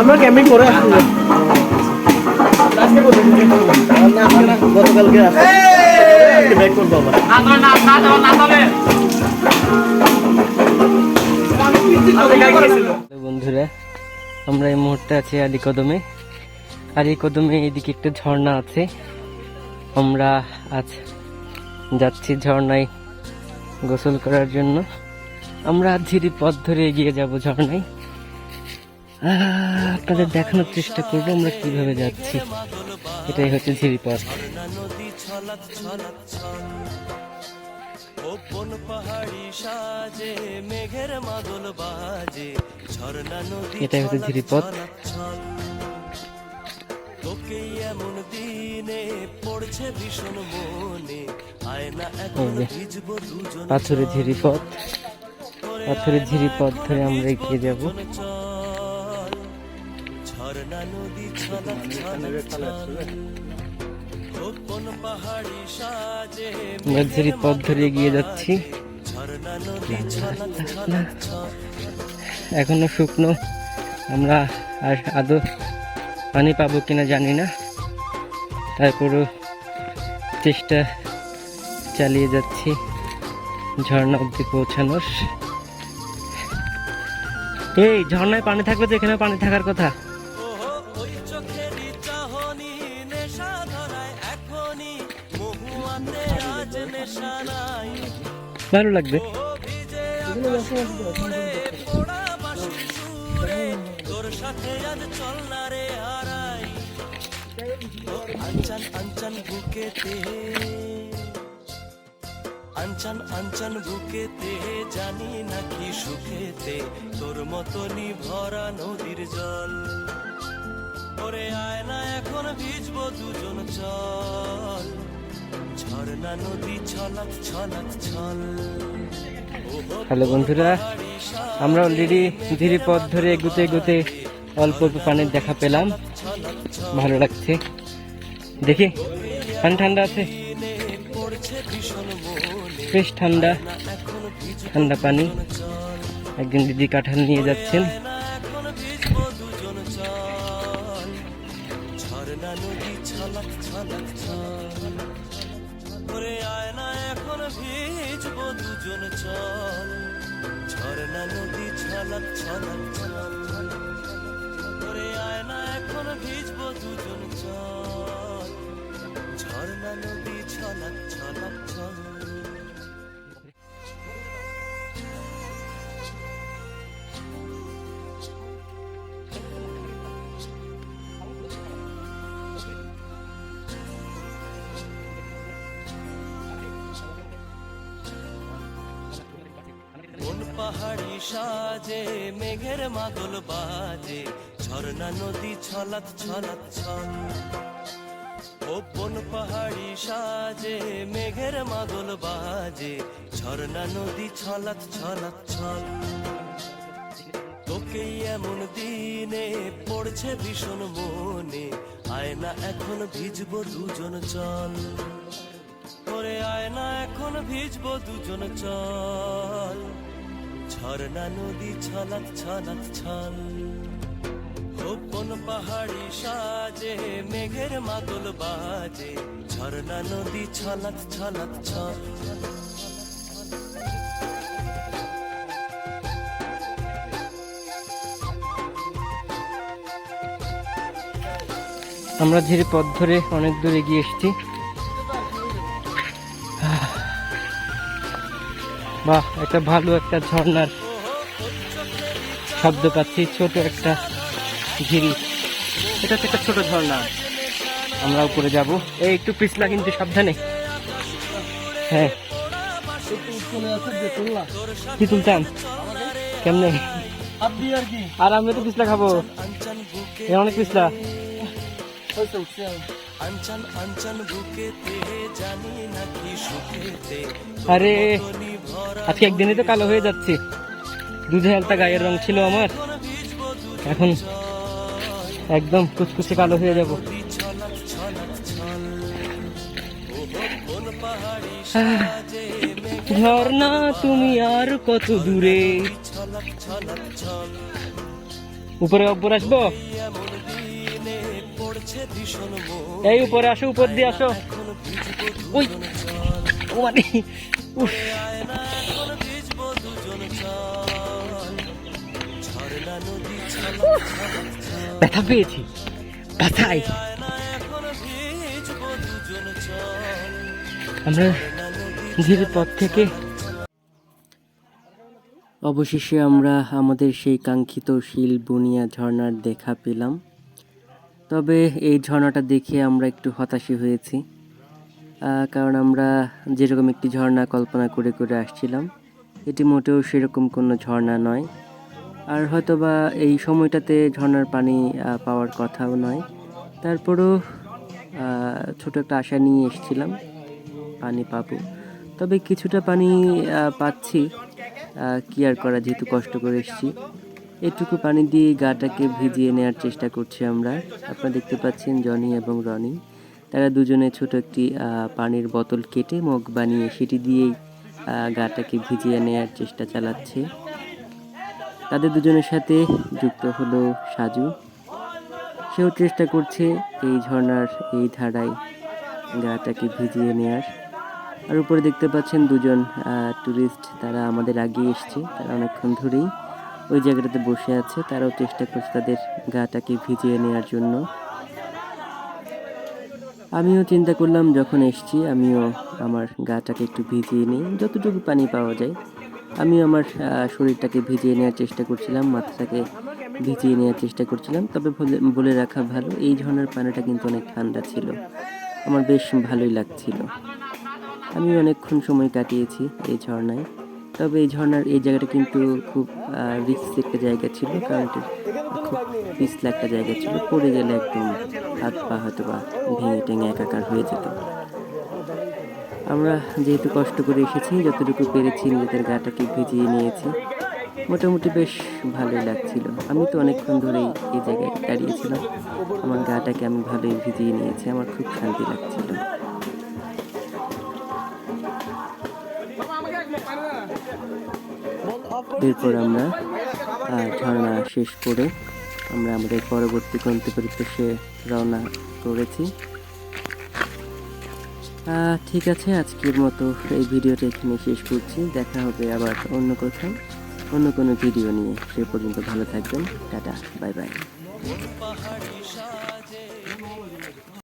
আমরা ক্যাম্পিং করে আসছি। গতকালকে বন্ধুরা, আমরা এই মুহূর্তে আছি আলী কদমে। আর এই কদমে এদিকে একটা ঝর্ণা আছে। আমরা আজ যাচ্ছি ঝর্ণায় গোসল করার জন্য। আমরা আজ ঝিরি পথ ধরে এগিয়ে যাব ঝর্ণায়। আপনাদের দেখানোর চেষ্টা করব আমরা কীভাবে যাচ্ছি। এটাই হচ্ছে ঝিরি পথ। কোন পাহাড়ি সাজে মেঘের মাদল বাজে ঝর্ণা নদী এটাই হচ্ছে ঝিরি পথ। ছল তোকে এমন দিনে পড়ছে ভীষণ মনে আয়না এখন ভিজবো দুজন পাথরের ঝিরি পথ পাথরের ঝিরি পথ ধরে আমরা এগিয়ে যাব। সাজে আমরা ঝিরি পথ ধরে এগিয়ে যাচ্ছি। এখনও শুকনো। আমরা আর আদৌ পানি পাবো কিনা জানি না। তারপরও চেষ্টা চালিয়ে যাচ্ছি ঝর্ণা অবধি পৌঁছানোর। এই ঝর্ণায় পানি থাকবে তো এখানে পানি থাকার কথা। ওহো, ওই চোখেরই চাহনি নেশা ধরায় এখনই। মহুয়াতে আজ নেশা নাই। ভালো লাগবে। আঞ্চান আঞ্চান বুকেতে আঞ্চান আঞ্চান বুকেতে জানি নাকি সুখেতে তোর মতনই ভরা নদীর জল। ওরে আয় না এখন ভিজবো দুজন চল। ঝর্ণা নদী ছলাক ছলাক ছল। হ্যালো বন্ধুরা আমরা অলরেডি ধীরে পথ ধরে এগুতে এগুতে অল্প অল্প পানির দেখা পেলাম। ভালো লাগছে। দেখি পানি ঠান্ডা আছে? বেশ ঠান্ডা ঠান্ডা পানি। একজন দিদি কাঁঠাল নিয়ে যাচ্ছেন। ঝর্ণা নদী ছলাক ছলাক ছলাক পাহাড়ি সাজে, মেঘের মাদল বাজে, ঝর্ণা নদী ছলাত ছলাত ছল। ও কোন পাহাড়ি সাজে, মেঘের মাদল বাজে, ঝর্ণা নদী ছলাত ছলাত ছল। তোকে এমন দিনে পড়ছে ভীষণ মনে, আয়না এখন ভিজবো দুজন চল। ওরে আয়না এখন ভিজবো দুজন চল। ঝর্ণা, নদী, ছলাক ছলাক, ছল। কোন পাহাড়ি সাজে, মেঘের মাদল বাজে। ঝর্ণা, নদী, ছলাক ছলাক, ছল। আমরা ধীরে পথ ধরে অনেক দূর এগিয়ে এসেছি। বাহ একটা ভালো একটা ঝর্ণার শব্দ পাচ্ছি, ছোট একটা ঝিরি এটা হচ্ছে একটা ছোট ঝর্ণা। আমরা উপরে যাব। এই একটু পিছলা কিন্তু সাবধানে। হ্যাঁ। কি তুলতাম? কেমনে? আর আমি তো পিছলা খাব। অনেক পিছলা। বুকেতে জানি নাকি সুখেতে আরে আজকে একদিনই তো কালো হয়ে যাচ্ছে দুধে হালতা গায়ের রং ছিল আমার এখন একদম কুচকুচে কালো হয়ে যাব ঝর্ণা তুমি আর কত দূরে উপরে উপরে আসব এই উপরে আসো উপর দিয়ে আসো। ওই ও মানে উফ। ব্যথা পেয়েছি ব্যথাই। আমরা ধীরে পথ থেকে অবশেষে আমরা আমাদের সেই কাঙ্ক্ষিত শিল বুনিয়া ঝর্ণার দেখা পেলাম। তবে এই ঝর্ণাটা দেখে আমরা একটু হতাশই হয়েছি কারণ আমরা যেরকম একটি ঝর্ণা কল্পনা করে করে আসছিলাম, এটি মোটেও সেরকম কোনো ঝর্ণা নয়। আর হয়তোবা এই সময়টাতে ঝর্ণার পানি পাওয়ার কথাও নয়। তারপরও ছোট একটা আশা নিয়ে এসেছিলাম, পানি পাবো। তবে কিছুটা পানি পাচ্ছি কি আর করা যেহেতু কষ্ট করে এসেছি। এটুকু পানি দিয়ে গাটাকে ভিজিয়ে নেওয়ার চেষ্টা করছি আমরা। আপনারা দেখতে পাচ্ছেন জনি এবং রনি। তারা দুজনে ছোট একটি পানির বোতল কেটে মগ বানিয়ে সেটি দিয়েই গাটাকে ভিজিয়ে নেওয়ার চেষ্টা চালাচ্ছে। তাদের দুজনের সাথে যুক্ত হলো সাজু। সেও চেষ্টা করছে এই ঝর্ণার এই ধারায় গাটাকে ভিজিয়ে নেওয়ার আর উপরে দেখতে পাচ্ছেন দুজন টুরিস্ট। তারা আমাদের আগে এসছে, তারা অনেকক্ষণ ধরেই। ওই জায়গাটাতে বসে আছে। তারাও চেষ্টা করছে তাদের গাটাকে ভিজিয়ে নেওয়ার জন্য। আমিও চিন্তা করলাম, যখন এসছি, আমিও আমার গাটাকে একটু ভিজিয়ে নিই। যতটুকু পানি পাওয়া যায়। আমিও আমার শরীরটাকে ভিজিয়ে নেওয়ার চেষ্টা করছিলাম, মাথাটাকে ভিজিয়ে নেওয়ার চেষ্টা করছিলাম। তবে বলে- রাখা ভালো, এই ধরনের পানিটা কিন্তু অনেক ঠান্ডা ছিল। আমার বেশ ভালোই লাগছিল। আমি অনেকক্ষণ সময় কাটিয়েছি এই ঝর্ণায়। তবে এই ঝর্ণার, এই জায়গাটা কিন্তু খুব রিস্ক একটা জায়গা ছিল, কারণ খুব পিছলা একটা জায়গা ছিল। পড়ে গেলে একদম হাত পা হয়তো বা ভেঙে টেঙে একাকার হয়ে যেত। আমরা যেহেতু কষ্ট করে এসেছি, যতটুকু পেরেছি নিজেদের গাটাকে ভিজিয়ে নিয়েছি। মোটামুটি বেশ ভালোই লাগছিল। আমি তো অনেকক্ষণ ধরেই এই জায়গায় দাঁড়িয়েছিলাম। আমার গাটাকে আমি ভালোই ভিজিয়ে নিয়েছি। আমার খুব শান্তি লাগছিল এরপর আমরা ঝর্ণা শেষ করে আমরা আমাদের পরবর্তী গন্তব্যের উদ্দেশ্যে রওনা করেছি। ঠিক আছে, আজকের মতো এই ভিডিওটা এখানে শেষ করছি। দেখা হবে আবার অন্য কোথাও, অন্য কোনো ভিডিও নিয়ে। সে পর্যন্ত ভালো থাকবেন। Tata, bye bye.